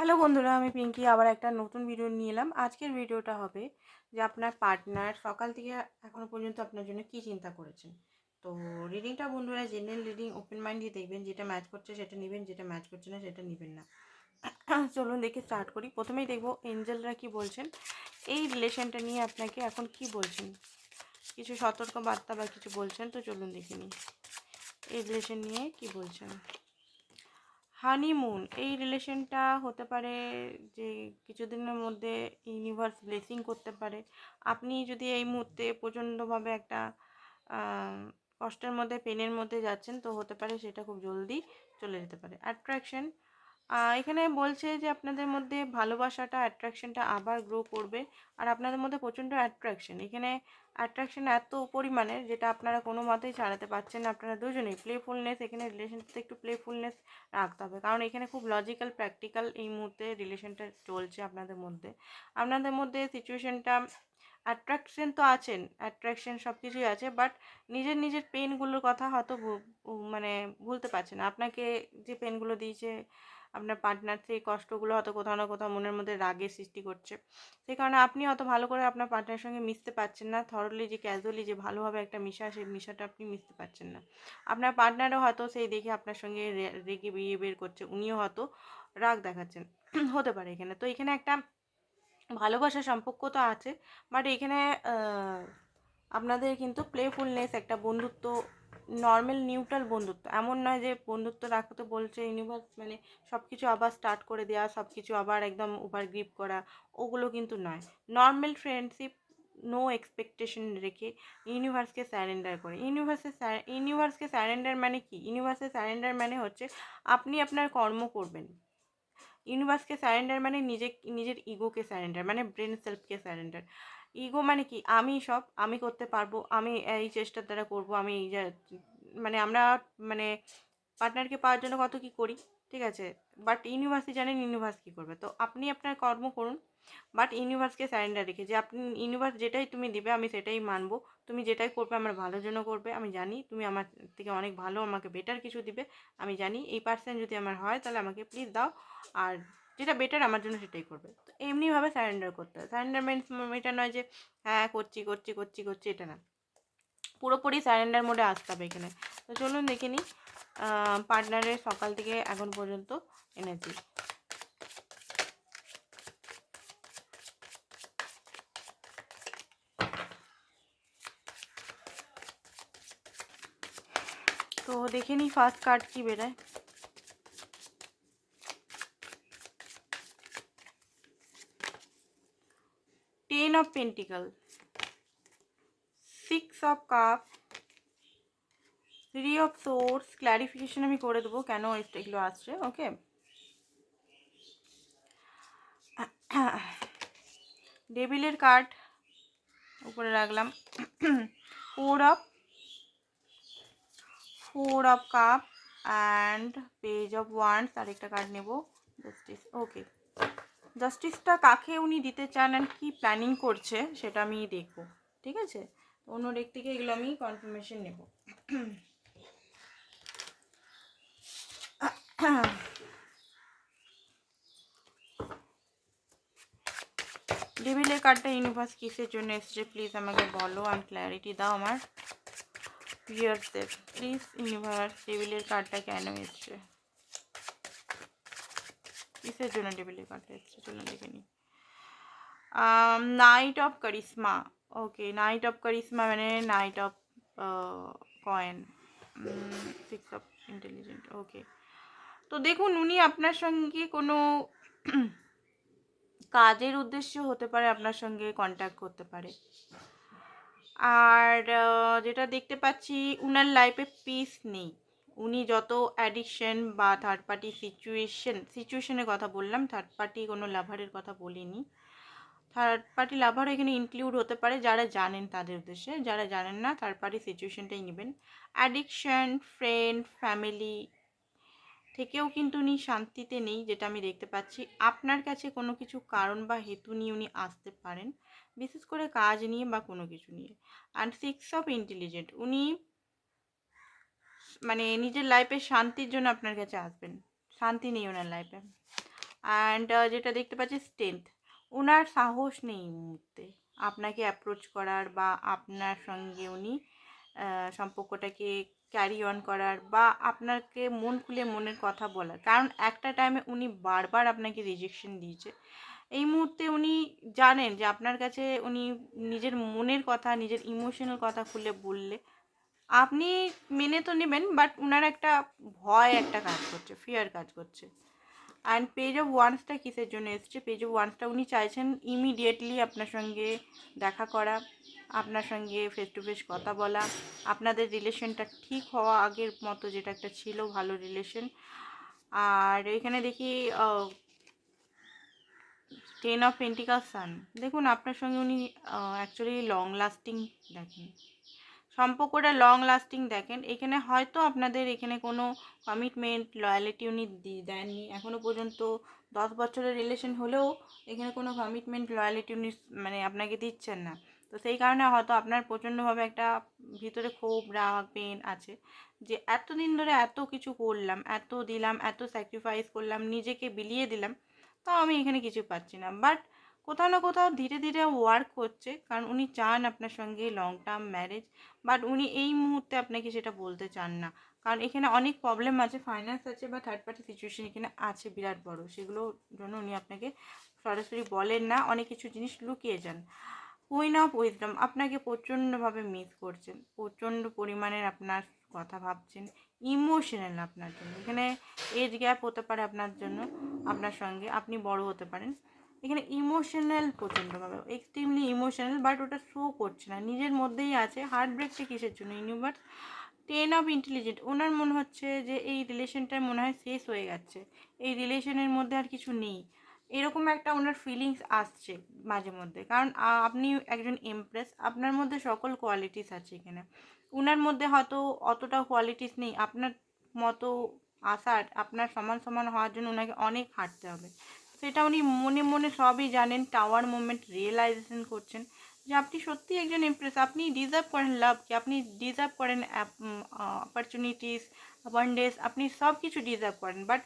Hello বন্ধুরা, আমি পিঙ্কি। আবার একটা নতুন ভিডিও নিয়ে এলাম। আজকের ভিডিওটা হবে যে আপনার পার্টনার সকাল থেকে এখনও পর্যন্ত আপনার জন্য কি চিন্তা করেছেন? তো রিডিংটা বন্ধুরা জেনারেল রিডিং ওপেন মাইন্ড দিয়ে দেখবেন, যেটা ম্যাচ করছে সেটা নেবেন, যেটা ম্যাচ করছে না সেটা নেবেন না। চলুন দেখে স্টার্ট করি। প্রথমেই দেখব এঞ্জেলরা কি বলছেন। এই রিলেশনটা নিয়ে আপনাকে এখন কি বলছেন? কিছু সতর্ক বার্তা বা কিছু বলছেন? তো চলুন দেখে নিই। এই রিলেশন নিয়ে কি বলছেন? হানিমুন, এই রিলেশনটা হতে পারে যে কিছুদিনের মধ্যে ইউনিভার্স ব্লেসিং করতে পারে। আপনি যদি এই মুহূর্তে প্রচণ্ডভাবে একটা কষ্টের মধ্যে পেনের মধ্যে যাচ্ছেন, তো হতে পারে সেটা খুব জলদি চলে যেতে পারে। অ্যাট্রাকশন এখানে বলছে যে, আপনাদের মধ্যে ভালোবাসাটা অ্যাট্রাকশনটা আবার গ্রো করবে। আর আপনাদের মধ্যে প্রচণ্ড অ্যাট্রাকশন এখানে অ্যাট্রাকশন এত পরিমাণের যেটা আপনারা কোনো মতেই ছাড়াতে পারছেন আপনারা দুজনেই প্লেফুলনেস এখানে রিলেশনটাতে একটু প্লেফুলনেস রাখতে হবে। কারণ এখানে খুব লজিক্যাল প্র্যাকটিক্যাল এই মুহূর্তে রিলেশনটা চলছে আপনাদের মধ্যে। আপনাদের মধ্যে সিচুয়েশনটা অ্যাট্রাকশন তো আছেন অ্যাট্রাকশন সব কিছুই আছে বাট নিজের নিজের পেনগুলোর কথা হয়তো মানে ভুলতে পারছেন আপনাকে যে পেনগুলো দিয়েছে আপনার পার্টনার সেই কষ্টগুলো হয়তো কোথাও না কোথাও মনের মধ্যে রাগের সৃষ্টি করছে। সেই কারণে আপনি হয়তো ভালো করে আপনার পার্টনারের সঙ্গে মিশতে পারছেন না। থরলি যে ক্যাজুয়ালি যে ভালোভাবে একটা মিশা, সেই মিশাটা আপনি মিশতে পারছেন না। আপনার পার্টনারও হয়তো সেই দেখে আপনার সঙ্গে রেগে বিহেভিয়ার করছে। উনিও হয়তো রাগ দেখাচ্ছেন। হতে পারে এখানে। তো এখানে একটা ভালোবাসার সম্পর্ক তো আছে বাট এখানে আপনাদের কিন্তু প্লেফুলনেস একটা বন্ধুত্ব নর্মাল নিউট্রাল বন্ধুত্ব। এমন নয় যে বন্ধুত্ব রাখতে বলছে ইউনিভার্স মানে সব কিছু আবার স্টার্ট করে দেওয়া সব কিছু আবার একদম ওভার গ্রিপ করা, ওগুলো কিন্তু নয়। নর্মাল ফ্রেন্ডশিপ নো এক্সপেকটেশন রেখে ইউনিভার্সকে স্যারেন্ডার করে। ইউনিভার্সে ইউনিভার্সকে স্যারেন্ডার মানে কি? ইউনিভার্সে স্যারেন্ডার মানে হচ্ছে আপনি আপনার কর্ম করবেন। ইউনিভার্সকে স্যারেন্ডার মানে নিজে নিজের ইগোকে স্যারেন্ডার মানে ব্রেন সেলফকে স্যারেন্ডার ইগো মানে কি? আমি সব, আমি করতে পারব, আমি এই চেষ্টার দ্বারা করব, আমি মানে আমরা মানে পার্টনারকে পাওয়ার জন্য কত কি করি, ঠিক আছে? বাট ইউনিভার্সই জানেন ইউনিভার্স কী করবে। তো আপনি আপনার কর্ম করুন বাট ইউনিভার্সকে স্যারেন্ডার রেখে, যে আপনি ইউনিভার্স যেটাই তুমি দিবে, আমি সেটাই মানবো। তুমি যেটাই করবে, আমার ভালোর জন্য করবে। আমি জানি তুমি আমার থেকে অনেক ভালো, আমাকে বেটার কিছু দিবে। আমি জানি এই পার্সেন্ট যদি আমার হয়, তাহলে আমাকে প্লিজ দাও। আর যেটা বেটার আমার জন্য সেটাই করবে। তো এমনিভাবে স্যারেন্ডার করতে হয়। স্যারেন্ডার মিনস এটা নয় যে হ্যাঁ করছি করছি করছি করছি, এটা না। পুরোপুরি স্যারেন্ডার মোডে আসতে হবে এখানে। তো চলুন দেখে নিই পার্টনারের সকাল থেকে এখন পর্যন্ত এনার্জি তো দেখে নিই ফার্স্ট কার্ড কি বেরোয়। Pentacle six of cup three of swords clarification আমি করে দেবো কেন এগুলো আসছে ওকে ডেবিলের কার্ড উপরে রাখলাম। Four of four of cup and page of wands আরেকটা কার্ড নেব। জাস্টিস ওকে জাস্টিসটা কাকে উনি দিতে চান অ্যান্ড কী প্ল্যানিং করছে, সেটা আমি দেখব, ঠিক আছে? অন্য দিক থেকে এগুলো আমি কনফার্মেশন নেব। ডেভিলের কার্ডটা ইউনিভার্স কিসের জন্য এসছে? প্লিজ আমাকে বলো আর ক্ল্যারিটি দাও আমার। ভিউয়ার্সদের প্লিজ ইউনিভার্স ডেভিলের কার্ডটা কেন এসছে? কিসের জন্য কার্ডটা এসছে চলুন দেখে নিই knight of charisma okay knight of charisma মানে knight of coin six of intelligent okay তো দেখুন উনি আপনার সঙ্গে কোনো কাজের উদ্দেশ্য হতে পারে আপনার সঙ্গে কন্ট্যাক্ট করতে পারে আর যেটা দেখতে পাচ্ছি উনার লাইফে পিস নেই উনি যত অ্যাডিকশন বা থার্ড পার্টি সিচুয়েশন সিচুয়েশনের কথা বললাম থার্ড পার্টি কোনো লাভারের কথা বলিনি। থার্ড পার্টি লাভার এখানে ইনক্লুড হতে পারে যারা জানেন তাদের উদ্দেশ্যে, যারা জানেন না থার্ড পার্টি সিচুয়েশনটাই নেবেন। অ্যাডিকশন ফ্রেন্ড ফ্যামিলি থেকেও কিন্তু উনি শান্তিতে নেই, যেটা আমি দেখতে পাচ্ছি। আপনার কাছে কোনো কিছু কারণ বা হেতু নিয়ে উনি আসতে পারেন, বিশেষ করে কাজ নিয়ে বা কোনো কিছু নিয়ে। অ্যান্ড সিক্স অফ ইন্টেলিজেন্ট উনি মানে নিজের লাইফে শান্তির জন্য আপনার কাছে আসবেন। শান্তি নেই ওনার লাইফে অ্যান্ড যেটা দেখতে পাচ্ছি স্ট্রেংথ ওনার সাহস নেই এই মুহূর্তে। আপনাকে অ্যাপ্রোচ করার বা আপনার সঙ্গে উনি সম্পর্কটাকে ক্যারি অন করার বা আপনাকে মন খুলে মনের কথা বলার। কারণ একটা টাইমে উনি বারবার আপনাকে রিজেকশন দিয়েছে। এই মুহূর্তে উনি জানেন যে আপনার কাছে উনি নিজের মনের কথা, নিজের ইমোশনাল কথা খুলে বললে আপনি মেনে তো নেবেন বাট ওনার একটা ভয় একটা কাজ করছে ফিয়ার কাজ করছে। অ্যান্ড পেজ অফ ওয়ান্সটা কিসের জন্য এসছে? পেজ অফ ওয়ান্সটা উনি চাইছেন ইমিডিয়েটলি আপনার সঙ্গে দেখা করা, আপনার সঙ্গে ফেস টু ফেস কথা বলা, আপনাদের রিলেশনটা ঠিক হওয়া আগের মতো যেটা একটা ছিল, ভালো রিলেশন আর এখানে দেখি টেন অফ পেন্টিকাল সান দেখুন, আপনার সঙ্গে উনি অ্যাকচুয়ালি লং লাস্টিং দেখেন। সম্পর্কটা লং লাস্টিং দেখেন, এখানে হয়তো আপনাদের এখানে কোনো কমিটমেন্ট লয়ালিটি উনি দেননি। এখনও পর্যন্ত দশ বছরের রিলেশন হলেও এখানে কোনো কমিটমেন্ট লয়ালিটি উনি মানে আপনাকে দিচ্ছেন না। তো সেই কারণে হয়তো আপনার প্রচণ্ডভাবে একটা ভিতরে ক্ষোভ, রাগ পেন আছে যে এতদিন ধরে এত কিছু করলাম, এত দিলাম, এত স্যাক্রিফাইস করলাম, নিজেকে বিলিয়ে দিলাম, তাও আমি এখানে কিছু পাচ্ছি না। বাট কোথাও না কোথাও ধীরে ধীরে ওয়ার্ক করছে। কারণ উনি চান আপনার সঙ্গে লং টার্ম ম্যারেজ বাট উনি এই মুহূর্তে আপনাকে সেটা বলতে চান না। কারণ এখানে অনেক প্রবলেম আছে ফাইন্যান্স আছে, বা থার্ড পার্টি সিচুয়েশন এখানে আছে, বিরাট বড়। সেগুলোর জন্য উনি আপনাকে সরাসরি বলেন না, অনেক কিছু জিনিস লুকিয়ে যান। কুইন অফ উইজডম আপনাকে প্রচণ্ডভাবে মিস করছেন। প্রচণ্ড পরিমাণের আপনার কথা ভাবছেন। ইমোশনাল আপনার জন্য। এখানে এজ গ্যাপ হতে পারে আপনার জন্য, আপনার সঙ্গে। আপনি বড় হতে পারেন। এখানে ইমোশনাল প্রচণ্ডভাবে এক্সট্রিমলি ইমোশনাল বাট ওটা শো করছে না। নিজের মধ্যেই আছে। হার্ট ব্রেকটা কিসের জন্য ইউনিভার্স টেন অফ ইন্টেলিজেন্ট ওনার মনে হচ্ছে যে এই রিলেশনটা মনে হয় শেষ হয়ে যাচ্ছে এই রিলেশনের মধ্যে আর কিছু নেই। এরকম একটা ওনার ফিলিংস আসছে মাঝে মধ্যে। কারণ আপনি একজন এমপ্রেস আপনার মধ্যে সকল কোয়ালিটিস আছে এখানে। ওনার মধ্যে হয়তো অতটা কোয়ালিটিস নেই। আপনার মতো আসার, আপনার সমান সমান হওয়ার জন্য ওনাকে অনেক হাঁটতে হবে। সেটা উনি মনে মনে সবই জানেন টাওয়ার মোমেন্ট রিয়েলাইজেশন করছেন যে আপনি সত্যি একজন ইমপ্রেস আপনি ডিজার্ভ করেন লাভকে আপনি ডিজার্ভ করেন অপরচুনিটিস অ্যাবান্ডেন্স আপনি সব কিছু ডিজার্ভ করেন। বাট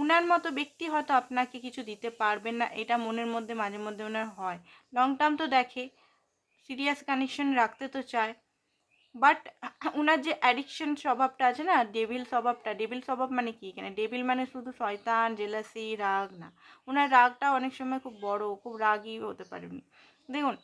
উনার মতো ব্যক্তি হয়তো আপনাকে কিছু দিতে পারবেন না, এটা মনের মধ্যে মাঝে মধ্যে ওনার হয়। লং টার্ম তো দেখে সিরিয়াস কানেকশন রাখতে তো চায়। বাট ওনার যে অ্যাডিকশন স্বভাবটা আছে না ডেভিল স্বভাবটা ডেভিল স্বভাব মানে কি এখানে? ডেভিল মানে শুধু শয়তান জেলাসি রাগ না। ওনার রাগটা অনেক সময় খুব বড়, খুব রাগই হতে পারে উনি। দেখুন,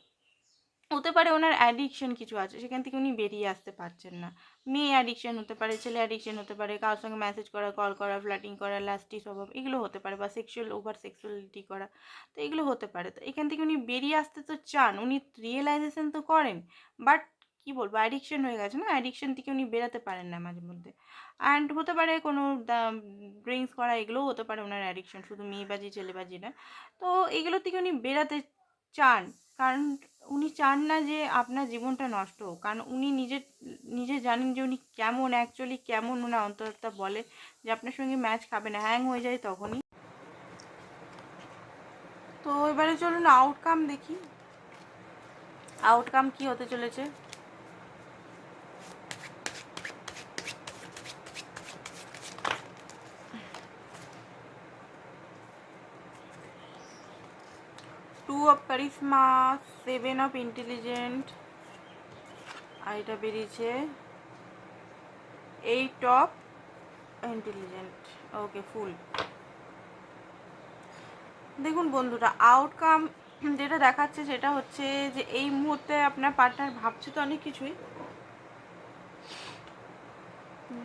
হতে পারে ওনার অ্যাডিকশন কিছু আছে, সেখান থেকে উনি বেরিয়ে আসতে পারছেন না। মেয়ে অ্যাডিকশন হতে পারে, ছেলে অ্যাডিকশন হতে পারে, কারোর সঙ্গে মেসেজ করা কল করা ফ্ল্যাটিং করা লাস্টি স্বভাব, এগুলো হতে পারে বা সেক্সুয়াল ওভার সেক্সুয়ালিটি করা, তো এগুলো হতে পারে। তো এখান থেকে উনি বেরিয়ে আসতে তো চান, উনি রিয়েলাইজেশন তো করেন। বাট কি বলব অ্যাডিকশন হয়ে গেছে না? অ্যাডিকশন থেকে উনি বেরাতে পারেন না মাঝে মধ্যে। অ্যান্ড হতে পারে কোনো ড্রিঙ্কস করা এগুলোও হতে পারে ওনার অ্যাডিকশন শুধু মেয়েবাজি, ছেলেবাজি না। তো এগুলো থেকে উনি বেরাতে চান, কারণ উনি চান না যে আপনার জীবনটা নষ্ট হোক। কারণ উনি নিজে নিজে জানেন যে উনি কেমন অ্যাকচুয়ালি কেমন ওনার অন্তরটা বলে যে আপনার সঙ্গে ম্যাচ খাবে না হ্যাং হয়ে যায় তখনই। তো এবারে চলুন আউটকাম দেখি। আউটকাম কি হতে চলেছে? Two of charisma seven of intelligent আর এটা বেরিয়েছে। Eight of intelligent okay full দেখুন বন্ধুরা আউটকাম যেটা দেখাচ্ছে সেটা হচ্ছে যে এই মুহূর্তে আপনার পার্টনার ভাবছে তো অনেক কিছুই।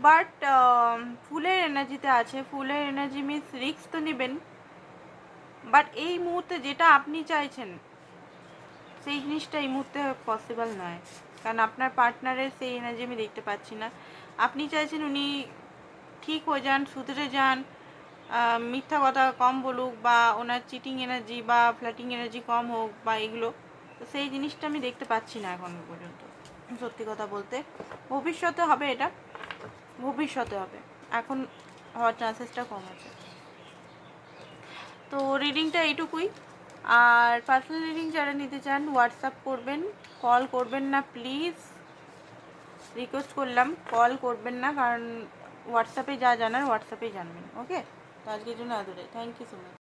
বাট ফুলের এনার্জিতে আছে। ফুলের এনার্জি মিনস রিস্ক তো নেবেন। বাট এই মুহূর্তে যেটা আপনি চাইছেন, সেই জিনিসটা এই মুহূর্তে পসিবল নয়। কারণ আপনার পার্টনারের সেই এনার্জি আমি দেখতে পাচ্ছি না। আপনি চাইছেন উনি ঠিক হয়ে যান, সুধরে যান মিথ্যা কথা কম বলুক বা ওনার চিটিং এনার্জি বা ফ্ল্যাটিং এনার্জি কম হোক বা এগুলো, তো সেই জিনিসটা আমি দেখতে পাচ্ছি না এখন পর্যন্ত। সত্যি কথা বলতে, ভবিষ্যতে হবে এটা। ভবিষ্যতে হবে। এখন হওয়ার চান্সেসটা কম আছে। তো রিডিংটা এইটুকুই। আর পার্সোনাল রিডিং যারা নিতে চান হোয়াটসঅ্যাপ করবেন কল করবেন না প্লিজ রিকোয়েস্ট করলাম কল করবেন না, কারণ হোয়াটসঅ্যাপে যা জানার হোয়াটসঅ্যাপেই জানবেন ওকে তো আজকের জন্য আদরে। Thank you so much